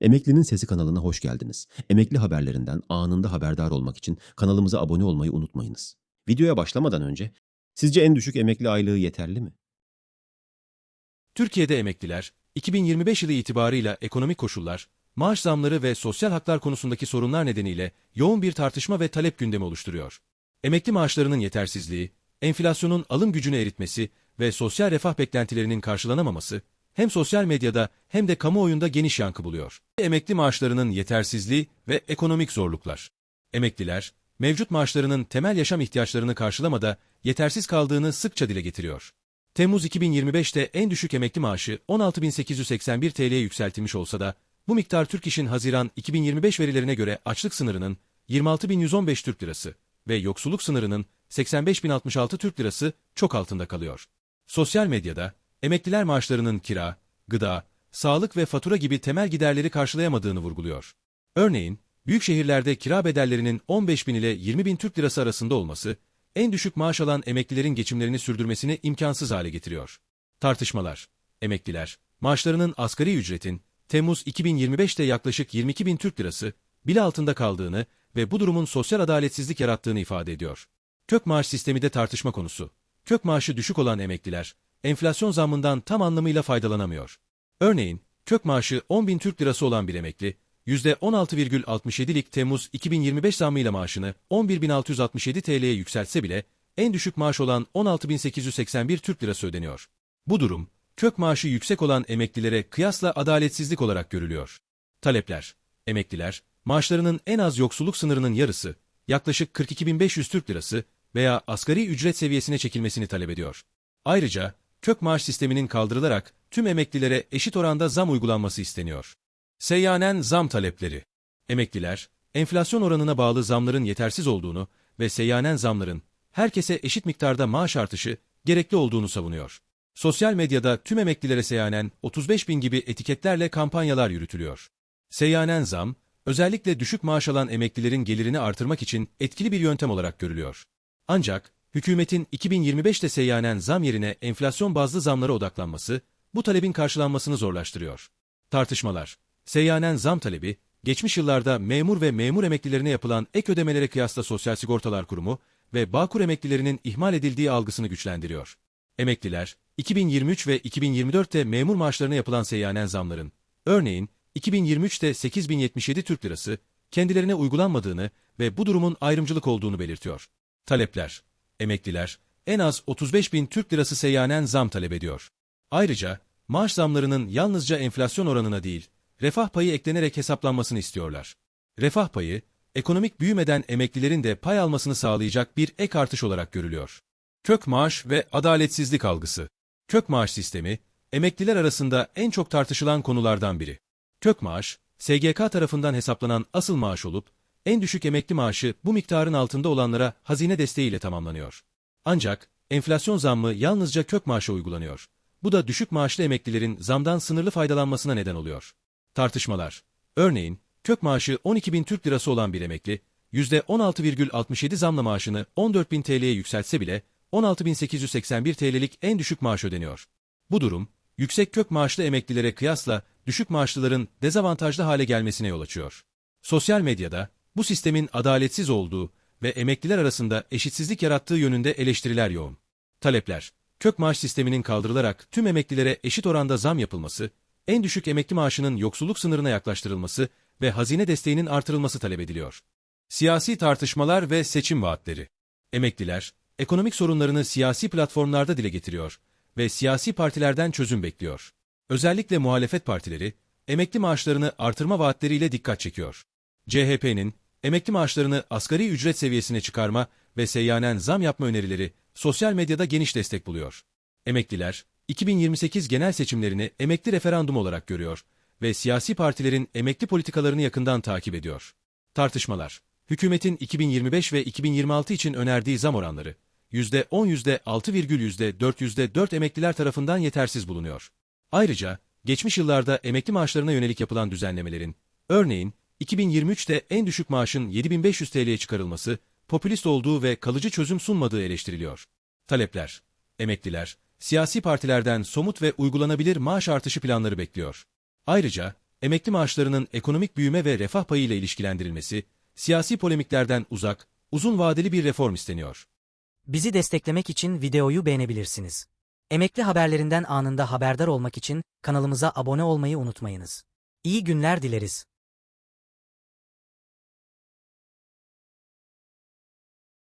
Emeklinin Sesi kanalına hoş geldiniz. Emekli haberlerinden anında haberdar olmak için kanalımıza abone olmayı unutmayınız. Videoya başlamadan önce sizce en düşük emekli aylığı yeterli mi? Türkiye'de emekliler, 2025 yılı itibarıyla ekonomik koşullar, maaş zamları ve sosyal haklar konusundaki sorunlar nedeniyle yoğun bir tartışma ve talep gündemi oluşturuyor. Emekli maaşlarının yetersizliği, enflasyonun alım gücünü eritmesi ve sosyal refah beklentilerinin karşılanamaması, hem sosyal medyada hem de kamuoyunda geniş yankı buluyor. Emekli maaşlarının yetersizliği ve ekonomik zorluklar. Emekliler, mevcut maaşlarının temel yaşam ihtiyaçlarını karşılamada yetersiz kaldığını sıkça dile getiriyor. Temmuz 2025'te en düşük emekli maaşı 16.881 TL'ye yükseltilmiş olsa da, bu miktar Türk İş'in Haziran 2025 verilerine göre açlık sınırının 26.115 Türk Lirası ve yoksulluk sınırının 85.066 Türk Lirası çok altında kalıyor. Sosyal medyada, emekliler maaşlarının kira, gıda, sağlık ve fatura gibi temel giderleri karşılayamadığını vurguluyor. Örneğin, büyük şehirlerde kira bedellerinin 15 bin ile 20 bin Türk Lirası arasında olması, en düşük maaş alan emeklilerin geçimlerini sürdürmesini imkansız hale getiriyor. Tartışmalar, emekliler, maaşlarının asgari ücretin, Temmuz 2025'te yaklaşık 22 bin Türk Lirası, bile altında kaldığını ve bu durumun sosyal adaletsizlik yarattığını ifade ediyor. Kök maaş sistemi de tartışma konusu. Kök maaşı düşük olan emekliler, enflasyon zammından tam anlamıyla faydalanamıyor. Örneğin, kök maaşı 10 bin Türk Lirası olan bir emekli, %16,67'lik Temmuz 2025 zammıyla maaşını 11.667 TL'ye yükseltse bile, en düşük maaş olan 16.881 Türk Lirası ödeniyor. Bu durum, kök maaşı yüksek olan emeklilere kıyasla adaletsizlik olarak görülüyor. Talepler, emekliler, maaşlarının en az yoksulluk sınırının yarısı, yaklaşık 42.500 Türk Lirası veya asgari ücret seviyesine çekilmesini talep ediyor. Ayrıca, kök maaş sisteminin kaldırılarak tüm emeklilere eşit oranda zam uygulanması isteniyor. Seyyanen zam talepleri. Emekliler, enflasyon oranına bağlı zamların yetersiz olduğunu ve seyyanen zamların herkese eşit miktarda maaş artışı gerekli olduğunu savunuyor. Sosyal medyada tüm emeklilere seyyanen 35 bin gibi etiketlerle kampanyalar yürütülüyor. Seyyanen zam, özellikle düşük maaş alan emeklilerin gelirini artırmak için etkili bir yöntem olarak görülüyor. Ancak, hükümetin 2025'te seyyanen zam yerine enflasyon bazlı zamlara odaklanması, bu talebin karşılanmasını zorlaştırıyor. Tartışmalar Seyyanen zam talebi, geçmiş yıllarda memur ve memur emeklilerine yapılan ek ödemelere kıyasla Sosyal Sigortalar Kurumu ve Bağkur emeklilerinin ihmal edildiği algısını güçlendiriyor. Emekliler, 2023 ve 2024'te memur maaşlarına yapılan seyyanen zamların, örneğin 2023'te 8077 Türk Lirası, kendilerine uygulanmadığını ve bu durumun ayrımcılık olduğunu belirtiyor. Talepler, emekliler, en az 35 bin Türk Lirası seyyanen zam talep ediyor. Ayrıca, maaş zamlarının yalnızca enflasyon oranına değil, refah payı eklenerek hesaplanmasını istiyorlar. Refah payı, ekonomik büyümeden emeklilerin de pay almasını sağlayacak bir ek artış olarak görülüyor. Kök maaş ve adaletsizlik algısı. Kök maaş sistemi, emekliler arasında en çok tartışılan konulardan biri. Kök maaş, SGK tarafından hesaplanan asıl maaş olup, en düşük emekli maaşı bu miktarın altında olanlara hazine desteğiyle tamamlanıyor. Ancak, enflasyon zammı yalnızca kök maaşa uygulanıyor. Bu da düşük maaşlı emeklilerin zamdan sınırlı faydalanmasına neden oluyor. Tartışmalar. Örneğin, kök maaşı 12 bin Türk Lirası olan bir emekli, %16,67 zamla maaşını 14 bin TL'ye yükseltse bile 16.881 TL'lik en düşük maaş ödeniyor. Bu durum, yüksek kök maaşlı emeklilere kıyasla düşük maaşlıların dezavantajlı hale gelmesine yol açıyor. Sosyal medyada bu sistemin adaletsiz olduğu ve emekliler arasında eşitsizlik yarattığı yönünde eleştiriler yoğun. Talepler, kök maaş sisteminin kaldırılarak tüm emeklilere eşit oranda zam yapılması, en düşük emekli maaşının yoksulluk sınırına yaklaştırılması ve hazine desteğinin artırılması talep ediliyor. Siyasi tartışmalar ve seçim vaatleri. Emekliler, ekonomik sorunlarını siyasi platformlarda dile getiriyor ve siyasi partilerden çözüm bekliyor. Özellikle muhalefet partileri, emekli maaşlarını artırma vaatleriyle dikkat çekiyor. CHP'nin, emekli maaşlarını asgari ücret seviyesine çıkarma ve seyyanen zam yapma önerileri sosyal medyada geniş destek buluyor. Emekliler, 2028 genel seçimlerini emekli referandum olarak görüyor ve siyasi partilerin emekli politikalarını yakından takip ediyor. Tartışmalar, hükümetin 2025 ve 2026 için önerdiği zam oranları, %10, %6,4, %4 emekliler tarafından yetersiz bulunuyor. Ayrıca, geçmiş yıllarda emekli maaşlarına yönelik yapılan düzenlemelerin, örneğin 2023'te en düşük maaşın 7500 TL'ye çıkarılması, popülist olduğu ve kalıcı çözüm sunmadığı eleştiriliyor. Talepler, emekliler, siyasi partilerden somut ve uygulanabilir maaş artışı planları bekliyor. Ayrıca, emekli maaşlarının ekonomik büyüme ve refah payı ile ilişkilendirilmesi, siyasi polemiklerden uzak, uzun vadeli bir reform isteniyor. Bizi desteklemek için videoyu beğenebilirsiniz. Emekli haberlerinden anında haberdar olmak için kanalımıza abone olmayı unutmayınız. İyi günler dileriz.